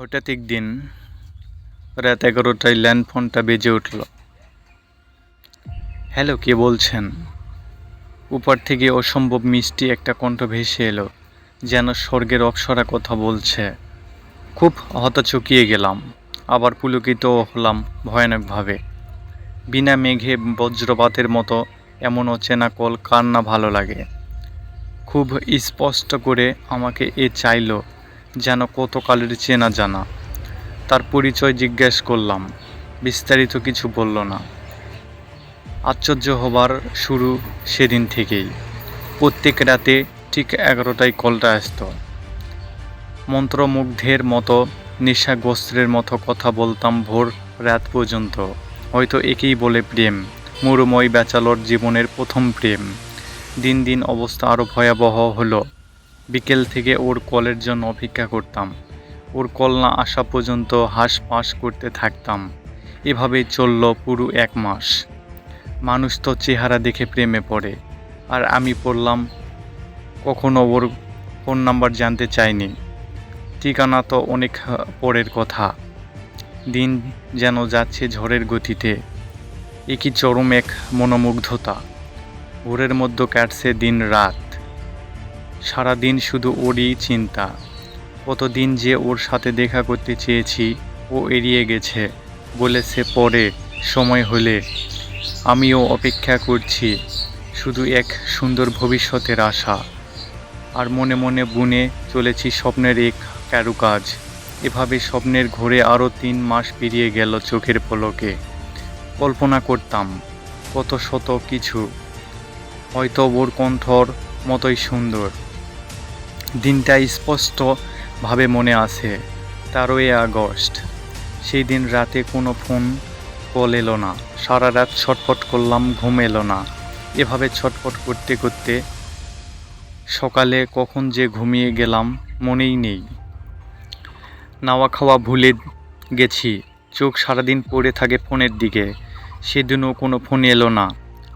হঠাৎ একদিন রাত এগারোটায় ল্যান্ড ফোনটা বেজে উঠল। হ্যালো, কে বলছেন? উপর থেকে অসম্ভব মিষ্টি একটা কণ্ঠ ভেসে এলো, যেন স্বর্গের অপ্সরা কথা বলছে। খুব হতচকিয়ে গেলাম, আবার পুলকিত হলাম ভয়ানকভাবে। বিনা মেঘে বজ্রপাতের মতো এমন অচেনা কল কার না ভালো লাগে। খুব স্পষ্ট করে আমাকে এ চাইলো যেন কতকালের চেনা জানা। তার পরিচয় জিজ্ঞেস করলাম, বিস্তারিত কিছু বলল না। আশ্চর্য হবার শুরু সেদিন থেকেই। প্রত্যেক রাতে ঠিক এগারোটায় কলটা আসতো। মন্ত্রমুগ্ধের মতো নেশাগ্রস্তের মতো কথা বলতাম ভোর রাত পর্যন্ত। হয়তো একেই বলে প্রেম, মুরুময় বেচালোর জীবনের প্রথম প্রেম। দিন দিন অবস্থা আরও ভয়াবহ হলো। বিকেল থেকে ওর কলের জন্য অপেক্ষা করতাম। ওর কল না আসা পর্যন্ত হাঁস পাস করতে থাকতাম। এভাবেই চলল পুরো এক মাস। মানুষ তো চেহারা দেখে প্রেমে পড়ে। আর আমি পড়লাম, কখনো ওর ফোন নাম্বার জানতে চাইনি। ঠিকানা তো অনেক পরের কথা। দিন যেন যাচ্ছে ঝড়ের গতিতে। একই চরম এক মনোমুগ্ধতা। ভোরের মধ্যে কাটছে দিন রাত। সারাদিন শুধু ওরই চিন্তা। কতদিন যে ওর সাথে দেখা করতে চেয়েছি, ও এড়িয়ে গেছে, বলেছে পরে, সময় হলে। আমিও অপেক্ষা করছি, শুধু এক সুন্দর ভবিষ্যতের আশা। আর মনে মনে বুনে চলেছি স্বপ্নের এক কারুকাজ এভাবে স্বপ্নের ঘোরে আরও তিন মাস পেরিয়ে গেল চোখের পলকে। কল্পনা করতাম, কত শত কিছু। হয়তো ওর কণ্ঠর মতোই সুন্দর। দিনটা স্পষ্টভাবে মনে আছে। তেরোই আগস্ট। সেই দিন রাতে কোনো ফোন কল এলো না। সারা রাত ছটফট করলাম, ঘুম এলো না। এভাবে ছটফট করতে করতে সকালে কখন যে ঘুমিয়ে গেলাম মনেই নেই। নাওয়া খাওয়া ভুলে গেছি। চোখ সারাদিন পড়ে থাকে ফোনের দিকে। সেদিনও কোনো ফোন এলো না।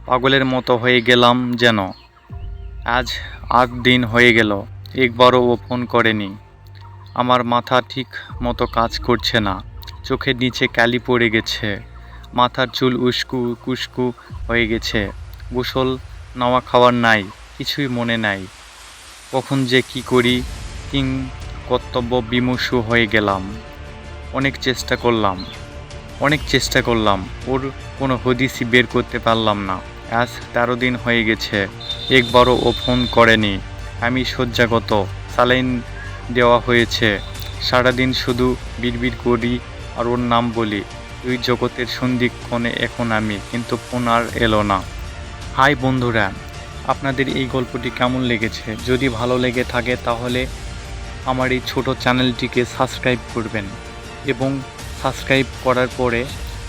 পাগলের মতো হয়ে গেলাম যেন। আজ আট দিন হয়ে গেল। একবারও ও ফোন করেনি। আমার মাথা ঠিক মতো কাজ করছে না। চোখের নিচে কালি পড়ে গেছে। মাথার চুল উস্কু কুস্কু হয়ে গেছে। গোসল, নাওয়া খাওয়ার নাই, কিছুই মনে নাই। কখন যে কি করি, কিং কর্তব্য বিমূষু হয়ে গেলাম। অনেক চেষ্টা করলাম। অনেক চেষ্টা করলাম। ওর কোনো হদিসই বের করতে পারলাম না। আজ তেরো দিন হয়ে গেছে। একবারও ও ফোন করেনি। আমি শয্যাগত, সালাইন দেওয়া হয়েছে। সারাদিন শুধু বিড়বিড় করি আর ওর নাম বলি। দুই জগতের সন্ধিক্ষণে এখন আমি, কিন্তু ফোন আর এলো না। হাই বন্ধুরা, আপনাদের এই গল্পটি কেমন লেগেছে? যদি ভালো লেগে থাকে তাহলে আমার এই ছোট চ্যানেলটিকে সাবস্ক্রাইব করবেন এবং সাবস্ক্রাইব করার পরে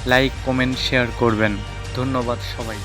লাইক, কমেন্ট, শেয়ার করবেন। ধন্যবাদ সবাই